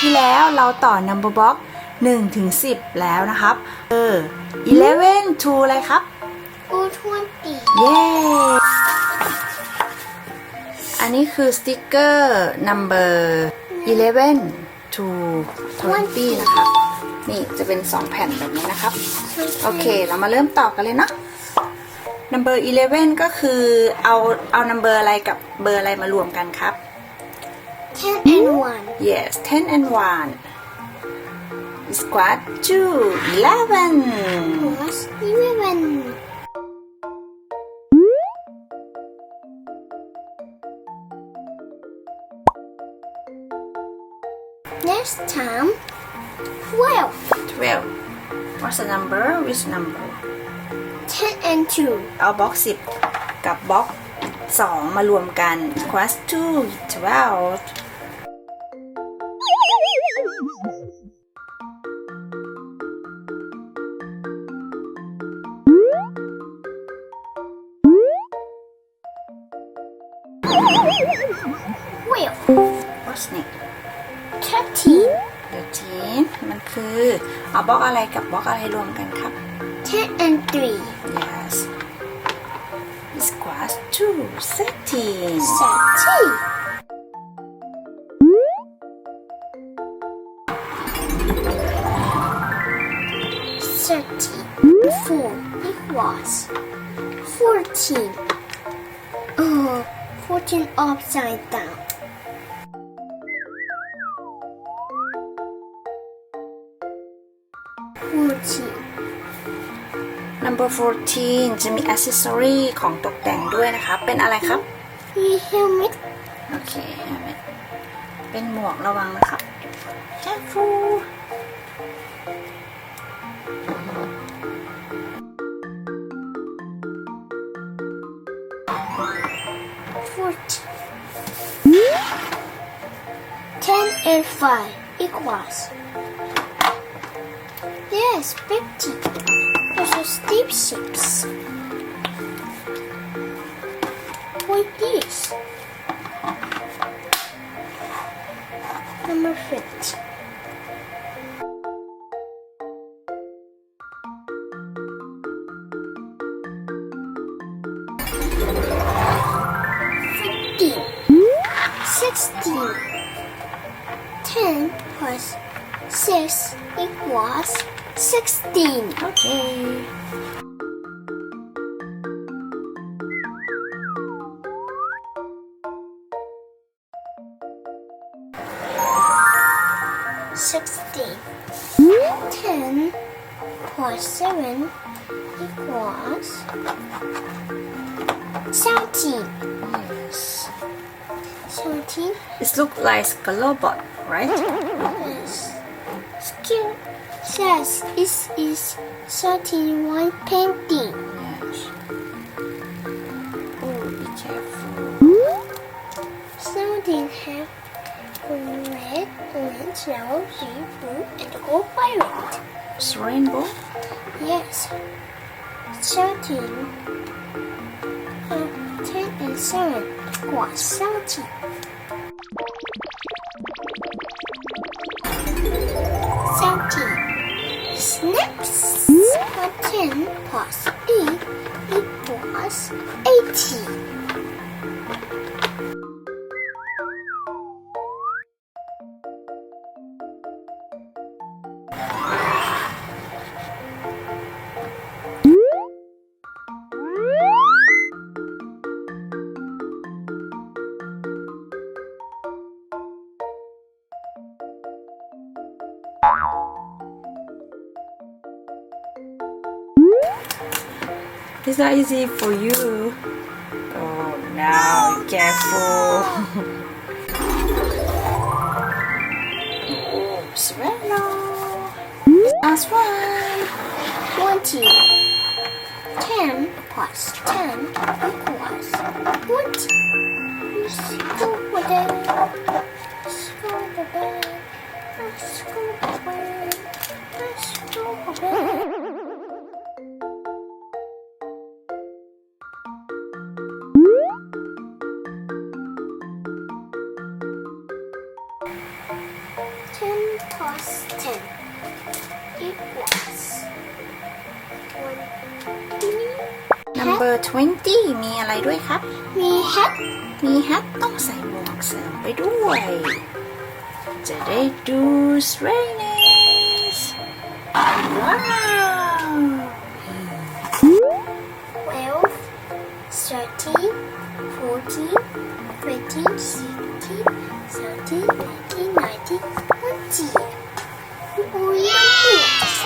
ที่แล้วเราต่อ number box 1ถึง10 แล้วนะครับ เออ11 to อะไรครับโอ้ทวนตีเย้ อันนี้คือสติกเกอร์ number 11 to 20นะครับ นี่จะเป็น 2 แผ่นแบบนี้นะครับ โอเค เรามาเริ่มต่อกันเลยเนาะ number 11 ก็คือเอาเอา number อะไรกับเบอร์อะไรมารวมกันครับ 10 and 1 yes 10 and 1 squad to 11 plus 11 Next time 12 12 what's the number which number 10 and 2 เอาบล็อก10 กับบล็อก2 มารวมกัน equals to 12 What's next 13 13มันคือเอาบล็อกอะไรกับบล็อกอะไรรวมกันครับ10 and 3 yes equals to 13 30 Thirty four equals fourteen. Oh, fourteen upside down. Number 14 จะมี accessory ของตกแต่งด้วยนะคะ เป็นอะไรครับ You helmet โอเคเห็นไหมเป็นหมวกระวังนะครับ careful Fourteen. Ten and five equals. Fifty. Those are steep shapes. Like this. Number fifty. Fifteen. Sixteen. Ten plus six equals 16. Okay. Sixteen. Ten plus seven equals seventeen. Yes. Seventeen. It looks like a robot, right? Yes says this is thirteen one painting. yes oh be careful Seventeen have red, orange, yellow, green, blue, and gold violet. it's rainbow Yes. Seventeen. Uh, ten and seven equals seventeen. Seventeen. Snaps. One ten plus eight equals eighty. It's not easy for you oh now careful oh swallow last Twenty. Ten plus ten equals twenty. Let's go with it. Let's go with it. Plus ten equals twenty. number 20 มีอะไรด้วยครับ มี hat มีแฮทต้องใส่หมวกเสริมไปด้วย จะได้ดู strange ว้าว twelve, thirteen, fourteen, fifteen, sixteen, seventeen, eighteen, nineteen, 姐，不要我。